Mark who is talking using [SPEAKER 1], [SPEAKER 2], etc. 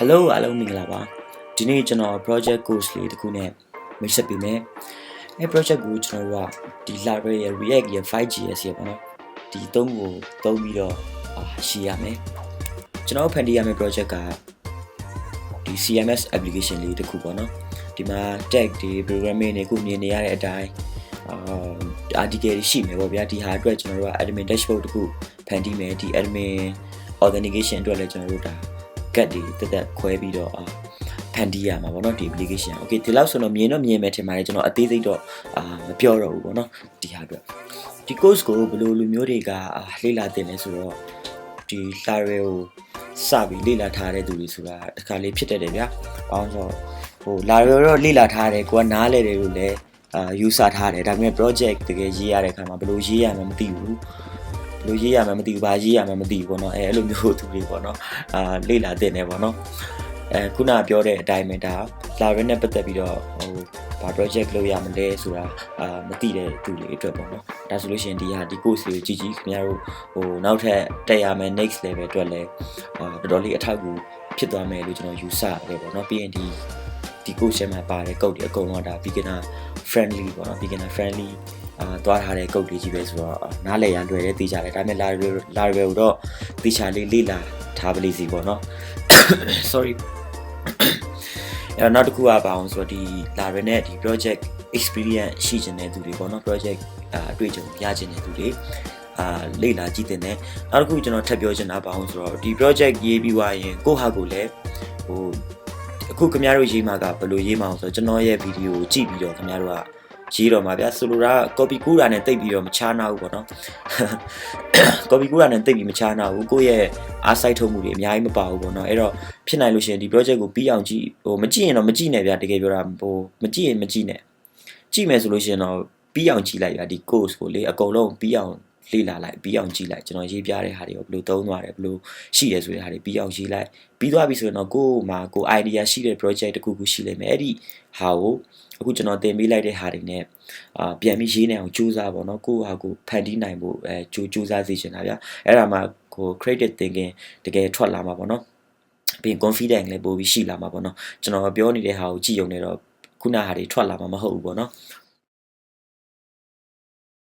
[SPEAKER 1] Hello အားလုံးမင်္ဂလာပါဒီနေ့ကျွန်တော် project course လေးတစ်ခုနဲ့မိတ်ဆက်ပေးမယ်အဲ project ကိုကျွန်တော်တို့ကဒီ library ရဲ့ react ရဲ့ 5gs ရဲ့ပေါ့နော်ဒီသုံးကိုသုံးပြီးတော့အာရှင်းရမယ်ကျွန်တော်ဖန်တီးရမယ့် project ကဒီ CMS application လေးတစ်ခုပေါ့နော်ဒီမှာ tag တွေ programming တွေခုမြင်နေရတဲ့အတိုင်းအာ article တွေရှိမယ်ပေါ့ဗျာဒီဟာအတွက်ကျွန်တော်တို့က admin dashboard တစ်ခုဖန်တီးမယ်ဒီ admin organization အတွက်လည်းကျွန်တော်တို့ဒါ get တွေတက်တက်ခွဲပြီးတော့အာဖန်တီးရမှာပေါ့နော်ဒီ application ။ Okay ဒီလောက်ဆိုတော့မြင်တော့မြင်မယ်ထင်ပါတယ်ကျွန်တော်အသေးစိတ်တော့အာမပြောတော့ဘူးပေါ့နော်ဒီဟာအတွက်ဒီ course ကိုဘယ်လိုလူမျိုးတွေကအာလေ့လာသင်လဲဆိုတော့ဒီ library ကိုစပြီးလေ့လာထားတဲ့သူတွေဆိုတာတစ်ခါလေးဖြစ်တတ်တယ်ဗျာ။ဘာလို့ဆိုတော့ဟို library တော့လေ့လာထားတယ်ကိုကနားလဲတယ်လို့လည်းအာ user ထားတယ်ဒါပေမဲ့ project တကယ်ရေးရတဲ့အခါမှာဘယ်လိုရေးရမှမသိဘူး။ဘယ် လိုရေးရမှမသိဘူးဘာရေးရမှမသိဘူးပေါ့နော်အဲအဲ့လိုမျိုးသူတွေပေါ့နော်အာလေ့လာတင်တယ်ပေါ့နော်အဲခုနပြောတဲ့အတိုင်းပဲဒါ library နဲ့ပတ်သက်ပြီးတော့ဟိုဘာ project လုပ်ရမလဲဆိုတာအာမသိတဲ့သူတွေအတွက်ပေါ့နော်ဒါဆိုလို့ရှိရင်ဒီဟာဒီ course ကိုကြည့်ကြည့်ခင်ဗျားတို့ဟိုနောက်ထပ်တက်ရမယ် next level အတွက်လည်းအာတော်တော်လေးအထောက်အကူဖြစ်သွားမယ်လို့ကျွန်တော်ယူဆရတယ်ပေါ့နော်ပြီးရင်ဒီ ဒီ course ထဲမှာပါတဲ့ code တွေအကုန်လုံးဒါ beginner friendly ပေါ့နော် beginner friendly အာသွားထားတဲ့ကုတ်တွေကြီးပဲဆိုတော့အာနားလည်ရလွယ်တဲ့သိကြတယ်ဒါပေမဲ့ library library ကိုတော့သိချာလေးလေ့လာထားပါလိမ့်စီပေါ့နော် sorry အဲ့တော့နောက်တစ်ခုကပါအောင်ဆိုတော့ဒီ library နဲ့ဒီ project experience ရှိချင်တဲ့သူတွေပေါ့နော် project အာအတွေ့အကြုံရချင်တဲ့သူတွေအာလေ့လာကြည့်တင်တယ်နောက်တစ်ခုကျွန်တော်ထပ်ပြောချင်တာပါအောင်ဆိုတော့ဒီ project ရေးပြီးွားရင်ကိုယ့်ဟာကိုယ်လည်းဟို အခုခင်ဗျားတို့ရေးမှာကဘယ်လိုရေးမှာအောင်ဆိုတော့ကျွန်တော်ရဲ့ဗီဒီယိုကိုကြည့်ပြီးတော့ခင်ဗျားတို့ကရေးတော့မှာဗျာဆိုလိုတာ copy ကူးတာနဲ့တိတ်ပြီးတော့မချားနာဘူးပေါ့နော် copy ကူးတာနဲ့တိတ်ပြီးမချားနာဘူးကိုယ့်ရဲ့အားစိုက်ထုတ်မှုတွေအများကြီးမပါဘူးပေါ့နော်အဲ့တော့ဖြစ်နိုင်လို့ရှိရင်ဒီ project ကိုပြီးအောင်ကြည့်ဟိုမကြည့်ရင်တော့မကြည့်နဲ့ဗျာတကယ်ပြောတာဟိုမကြည့်ရင်မကြည့်နဲ့ကြည့်မယ်ဆိုလို့ရှိရင်တော့ပြီးအောင်ကြည့်လိုက်ဗျာဒီ course ကိုလေအကုန်လုံးပြီးအောင် လေ့လာလိုက်ပြီးအောင်ကြည့်လိုက်ကျွန်တော်ရေးပြတဲ့ဟာတွေကိုဘယ်လိုသုံးသွားတယ်ဘယ်လိုရှိတယ်ဆိုတဲ့ဟာတွေပြီးအောင်ရေးလိုက်ပြီးသွားပြီဆိုရင်တော့ကိုယ်မှာကိုယ် idea ရှိတဲ့ project တစ်ခုခုရှိလိမ့်မယ်အဲ့ဒီဟာကိုအခုကျွန်တော်သင်ပေးလိုက်တဲ့ဟာတွေ ਨੇ အာပြန်ပြီးရေးနိုင်အောင်ကြိုးစားပါတော့ကိုယ့်ဟာကိုဖန်တီးနိုင်ဖို့အဲကြိုးကြိုးစားစေချင်တာဗျအဲ့ဒါမှကို creative thinking တကယ်ထွက်လာမှာပေါ့နော်ပြီးရင် confidence လည်းပို့ပြီးရှိလာမှာပေါ့နော်ကျွန်တော်ပြောနေတဲ့ဟာကိုကြည့်ရုံနဲ့တော့ခုနဟာတွေထွက်လာမှာမဟုတ်ဘူးပေါ့နော်